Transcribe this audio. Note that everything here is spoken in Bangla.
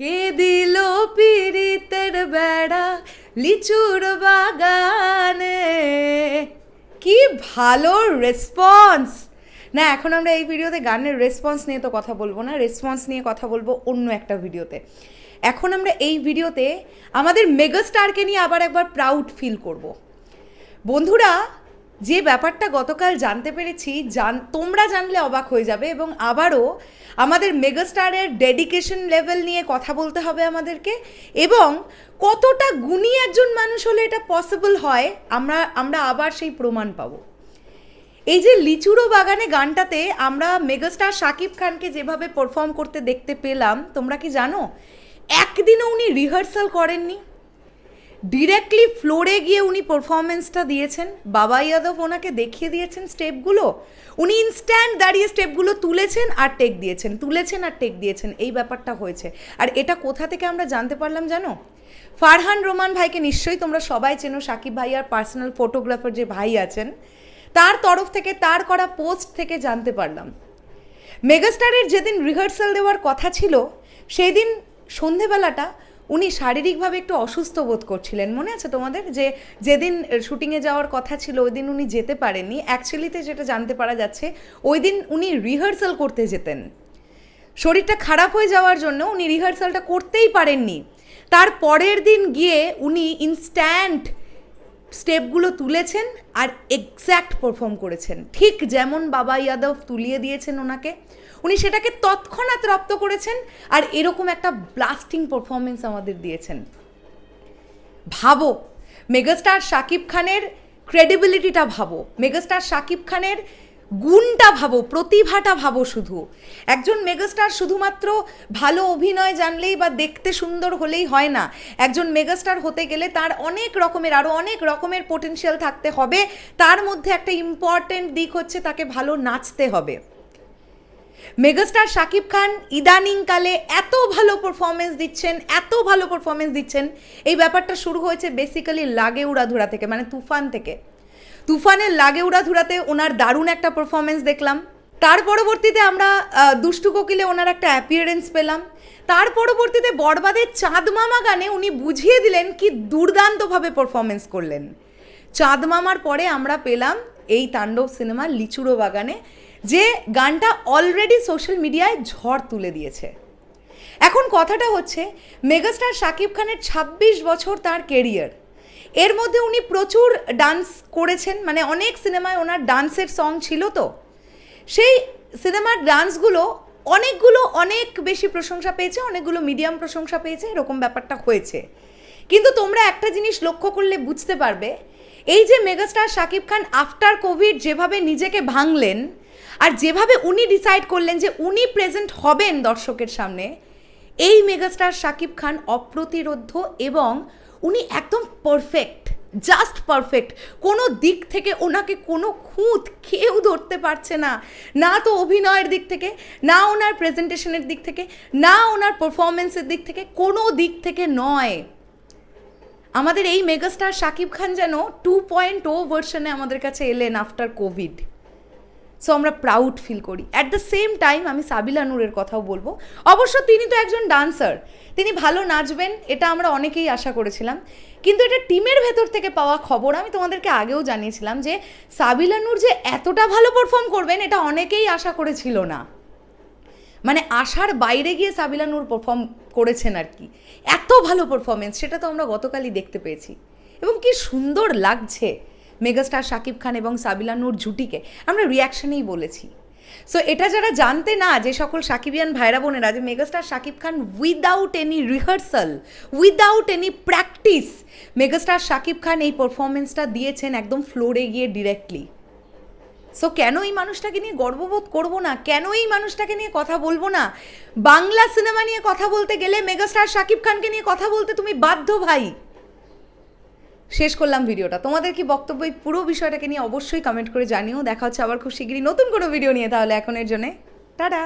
কে দিল পিরিতের বেড়া লিচুর বাগানে? কি ভালো রেসপন্স না, এখন আমরা এই ভিডিওতে গানের রেসপন্স নিয়ে তো কথা বলব না রেসপন্স নিয়ে কথা বলব অন্য একটা ভিডিওতে। এখন আমরা এই ভিডিওতে আমাদের মেগাস্টারকে নিয়ে আবার একবার প্রাউড ফিল করব। বন্ধুরা যে ব্যাপারটা গতকাল জানতে পেরেছি, জান, তোমরা জানলে অবাক হয়ে যাবে এবং আবারও আমাদের মেগাস্টারের ডেডিকেশন লেভেল নিয়ে কথা বলতে হবে আমাদেরকে এবং কতটা গুণী একজন মানুষ হলে এটা পসিবল হয়, আমরা আমরা আবার সেই প্রমাণ পাবো। এই যে লিচুরো বাগানে গানটাতে আমরা মেগাস্টার শাকিব খানকে যেভাবে পারফর্ম করতে দেখতে পেলাম, তোমরা কি জানো? একদিনও উনি রিহার্সাল করেননি। ডিরেক্টলি ফ্লোরে গিয়ে উনি পারফরমেন্সটা দিয়েছেন। বাবা ইয়াদব ওনাকে দেখিয়ে দিয়েছেন স্টেপগুলো উনি ইনস্ট্যান্ট দাঁড়িয়ে স্টেপগুলো তুলেছেন আর টেক দিয়েছেন, তুলেছেন আর টেক দিয়েছেন। এই ব্যাপারটা হয়েছে। আর এটা কোথা থেকে আমরা জানতে পারলাম জানো? ফারহান রোমান ভাইকে নিশ্চয়ই তোমরা সবাই চেনো, সাকিব ভাই আর পার্সোনাল ফটোগ্রাফার যে ভাই আছেন। তার তরফ থেকে, তার করা পোস্ট থেকে জানতে পারলাম। মেগাস্টারের যেদিন রিহার্সাল দেওয়ার কথা ছিল সেই দিন সন্ধেবেলাটা উনি শারীরিকভাবে একটু অসুস্থ বোধ করছিলেন। মনে আছে তোমাদের? যে যেদিন শুটিংয়ে যাওয়ার কথা ছিল, ওই দিন উনি যেতে পারেননি। অ্যাকচুয়ালিতে যেটা জানতে পারা যাচ্ছে, ওই দিন উনি রিহার্সাল করতে যেতেন। শরীরটা খারাপ হয়ে যাওয়ার জন্য উনি রিহার্সালটা করতেই পারেননি। তার পরের দিন গিয়ে উনি ইনস্ট্যান্ট স্টেপগুলো তুলেছেন আর এক্স্যাক্ট পারফর্ম করেছেন। ঠিক যেমন বাবা ইয়াদব তুলিয়ে দিয়েছেন ওনাকে উনি সেটাকে তৎক্ষণাৎ রপ্ত করেছেন আর এরকম একটা ব্লাস্টিং পারফরমেন্স আমাদের দিয়েছেন। ভাবো মেগাস্টার শাকিব খানের ক্রেডিবিলিটিটা ভাবো মেগাস্টার শাকিব খানের গুণটা ভাবো, প্রতিভাটা ভাবো শুধু। একজন মেগাস্টার শুধুমাত্র ভালো অভিনয় জানলেই বা দেখতে সুন্দর হলেই হয় না। একজন মেগাস্টার হতে গেলে তার অনেক রকমের আরও অনেক রকমের পোটেনশিয়াল থাকতে হবে। তার মধ্যে একটা ইম্পর্ট্যান্ট দিক হচ্ছে তাকে ভালো নাচতে হবে। মেগাস্টার শাকিব খান ইদানিংকালে এত ভালো পারফরমেন্স দিচ্ছেন, এত ভালো পারফরমেন্স দিচ্ছেন। এই ব্যাপারটা শুরু হয়েছে বেসিক্যালি লাগে উড়াধুরা থেকে মানে তুফান থেকে। তুফানের লাগে উড়াধুরাতে ওনার দারুণ একটা পারফরমেন্স দেখলাম। তার পরবর্তীতে আমরা দুষ্টু কোকিলে ওনার একটা অ্যাপিয়ারেন্স পেলাম। তার পরবর্তীতে বরবাদের চাঁদ মামা গানে উনি বুঝিয়ে দিলেন কি দুর্দান্তভাবে পারফরমেন্স করলেন। চাঁদ মামার পরে আমরা পেলাম এই তাণ্ডব সিনেমা লিচুড়ো বাগানে যে গানটা অলরেডি সোশ্যাল মিডিয়ায় ঝড় তুলে দিয়েছে। এখন কথাটা হচ্ছে মেগাস্টার শাকিব খানের ২৬ বছর তার কেরিয়ার এর মধ্যে উনি প্রচুর ডান্স করেছেন মানে অনেক সিনেমায় ওনার ডান্সের সং ছিল তো। সেই সিনেমার ডান্সগুলো অনেকগুলো অনেক বেশি প্রশংসা পেয়েছে, অনেকগুলো মিডিয়াম প্রশংসা পেয়েছে, এরকম ব্যাপারটা হয়েছে। কিন্তু তোমরা একটা জিনিস লক্ষ্য করলে বুঝতে পারবে, এই যে megastar Shakib Khan after covid যেভাবে নিজেকে ভাঙলেন যেভাবে উনি ডিসাইড করলেন যে উনি প্রেজেন্ট হবেন দর্শকের সামনে, এই মেগাস্টার শাকিব খান অপ্রতিরোধ্য এবং উনি একদম পারফেক্ট জাস্ট পারফেক্ট কোনো দিক থেকে ওনাকে কোনো খুঁত কেউ ধরতে পারছে না। না তো অভিনয়ের দিক থেকে, না ওনার প্রেজেন্টেশনের দিক থেকে, না ওনার পারফরমেন্সের দিক থেকে, কোনো দিক থেকে নয়। আমাদের এই মেগাস্টার শাকিব খান যেন টু পয়েন্ট ও ভার্সনে আমাদের কাছে এলেন আফটার কোভিড সো আমরা প্রাউড ফিল করি। অ্যাট দ্য সেম টাইম আমি সাবিলা নূরের কথাও বলব। অবশ্য তিনি তো একজন ডান্সার তিনি ভালো নাচবেন, এটা আমরা অনেকেই আশা করেছিলাম। কিন্তু এটা টিমের ভেতর থেকে পাওয়া খবর, আমি তোমাদেরকে আগেও জানিয়েছিলাম যে সাবিলা নূর যে এতটা ভালো পারফর্ম করবেন, এটা অনেকেই আশা করেছিল না। মানে আশার বাইরে গিয়ে সাবিলা নূর পারফর্ম করেছেন আর কি। এত ভালো পারফরমেন্স সেটা তো আমরা গতকালই দেখতে পেয়েছি। এবং কি সুন্দর লাগছে। মেগাস্টার শাকিব খান এবং সাবিলা নূর জুটিকে আমরা রিয়াকশনেই বলেছি। সো এটা যারা জানতে না যে সকল সাকিবিয়ান ভাইরা বোনেরা যে megastar Shakib Khan without any rehearsal without any practice megastar Shakib Khan এই পারফরমেন্সটা দিয়েছেন একদম ফ্লোরে গিয়ে ডিরেক্টলি সো কেন এই মানুষটাকে নিয়ে গর্ববোধ করব না? কেন এই মানুষটাকে নিয়ে কথা বলব না? বাংলা সিনেমা নিয়ে কথা বলতে গেলে মেগাস্টার শাকিব খানকে নিয়ে কথা বলতে তুমি বাধ্য ভাই। শেষ করলাম ভিডিওটা। তোমাদের কি বক্তব্য এই পুরো বিষয়টাকে নিয়ে অবশ্যই কমেন্ট করে জানিও। দেখা হচ্ছে আবার খুব শিগগিরই নতুন কোনো ভিডিও নিয়ে, তাহলে এখনের জন্যে, টাটা!